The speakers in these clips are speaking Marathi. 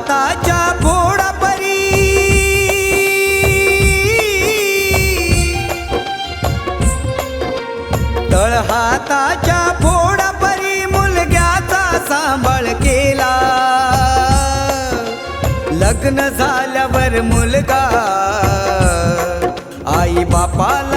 हाताच्या फोडापरी तळ हाताच्या फोडापरी मुलग्याचा सांभाळ केला. लग्न झाल्यावर मुलगा आई बापाला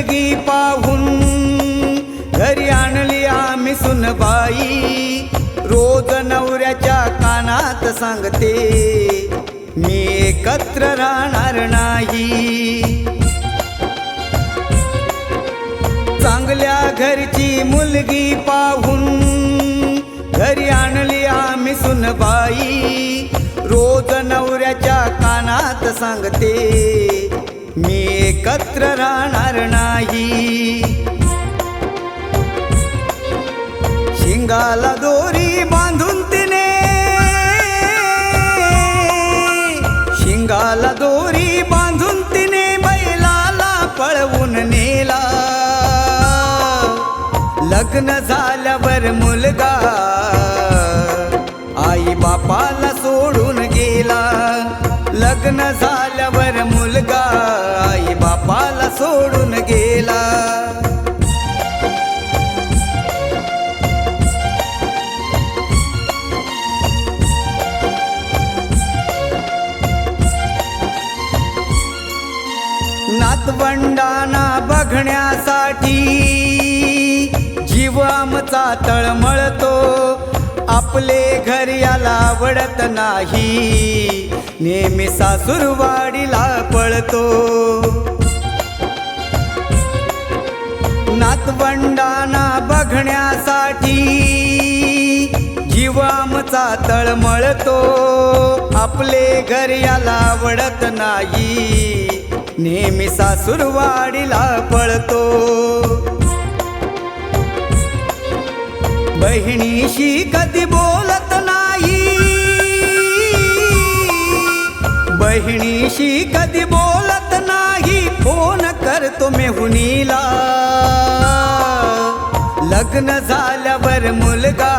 मुलगी पाहून घरी आणली आम्ही सुनबाई. रोज नवऱ्याच्या कानात सांगते मी एकत्र राहणार नाही. चांगल्या घरची मुलगी पाहून घरी आणली आम्ही सुनबाई. रोज नवऱ्याच्या कानात सांगते मी एकत्र राहणार नाही. शिंगाला दोरी बांधून तिने. शिंगाला दोरी बांधून तिने बैलाला पळवून नेला. लग्न झाल्यावर मुलगा आई बापाला सोडून गेला. लग्न झाल्यावर मुलगा सोडून गेला. नातवंडाना बघण्यासाठी जीव आमचा तळमळतो आपले घर याला आवडत नाही. नेहमी सासूरवाडीला पळतो. नातवंडाना बघण्यासाठी जीवामचा तळमळतो आपले घर याला आवडत नाही. नेहमी सासूरवाडीला पळतो. बहिणीशी कधी बोलत नाही. बहिणीशी कधी बोलत नाही. फोन करतो मेहुनीला लग्न झाल्यावर मुलगा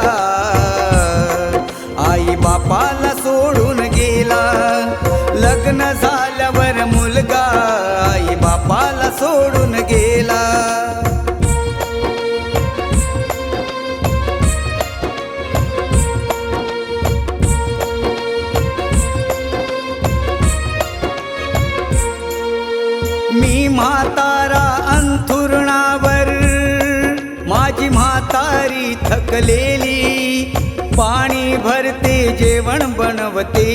आई बापाला सोडून गेला. लग्न झाल्यावर मुलगा आई बापाला सोडून गेला. मी म्हातारा अंथुरणावर म्हातारी थकलेली पाणी भरते जेवण बनवते.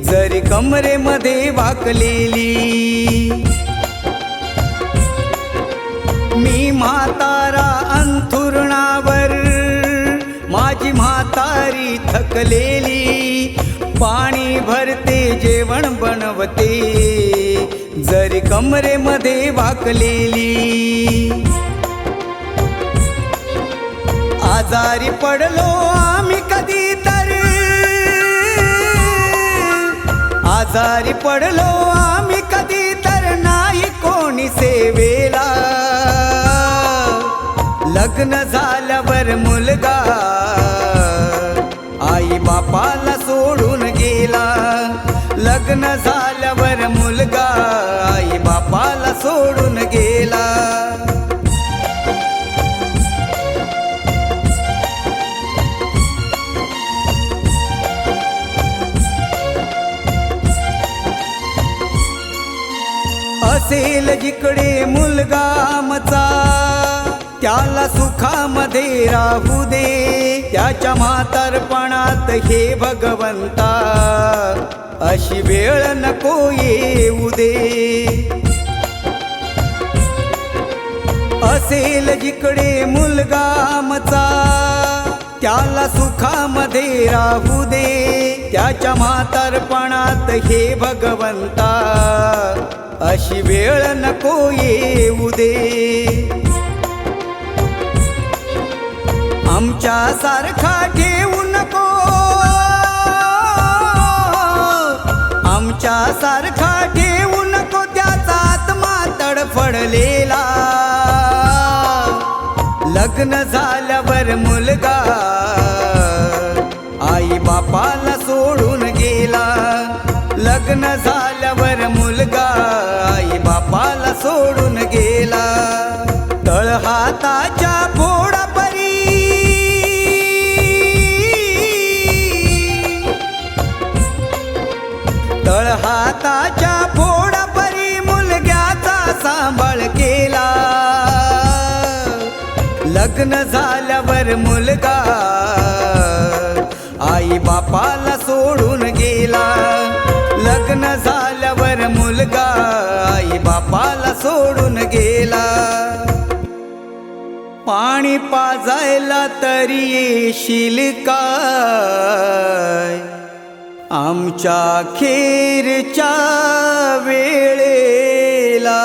जरी कमरेमध्ये वाकलेली. मी म्हातारा अंथुरणावर माझी म्हातारी थकलेली. पाणी भरते जेवण बनवते. जरी कमरेमध्ये वाकलेली. आजारी पडलो आम्ही कधी तर. आजारी पडलो आम्ही कधी तर नाही कोणी सेवेला. लग्न झाल्यावर मुलगा आई बापाला सोडून गेला. लग्न झाल्यावर मुलगा आई बापाला सोडून गेला. असेल जिकडे मुलगा आमचा त्याला सुखामध्ये राहू दे. त्याच्या म्हातारपणात हे भगवंता अशी वेळ नको येऊ दे. असेल जिकडे मुलगा आमचा त्याला सुखामध्ये राहू दे. त्याच्या म्हातारपणात हे भगवंता अशी वेळ नको येऊ दे. आमच्या सारखा घेऊ नको. आमच्या सारखा घेऊ नको त्याचा आत्मा तडफडलेला. लग्न झाल्यावर मुलगा आई बापाला सोडून गेला. लग्न झाल्यावर मुलगा आई बापाला सोडून गेला. तळ हाताच्या फोडापरी तळहाताच्या फोडापरी मुलग्याचा सांभाळ केला. लग्न झाल्यावर मुलगा आई बापाला सोडून गेला. लग्न झाल्यावर मुलगा आई बापाला सोडून गेला. पाणी पाजायला तरी येशील काय? आमच्या खेरच्या वेळेला.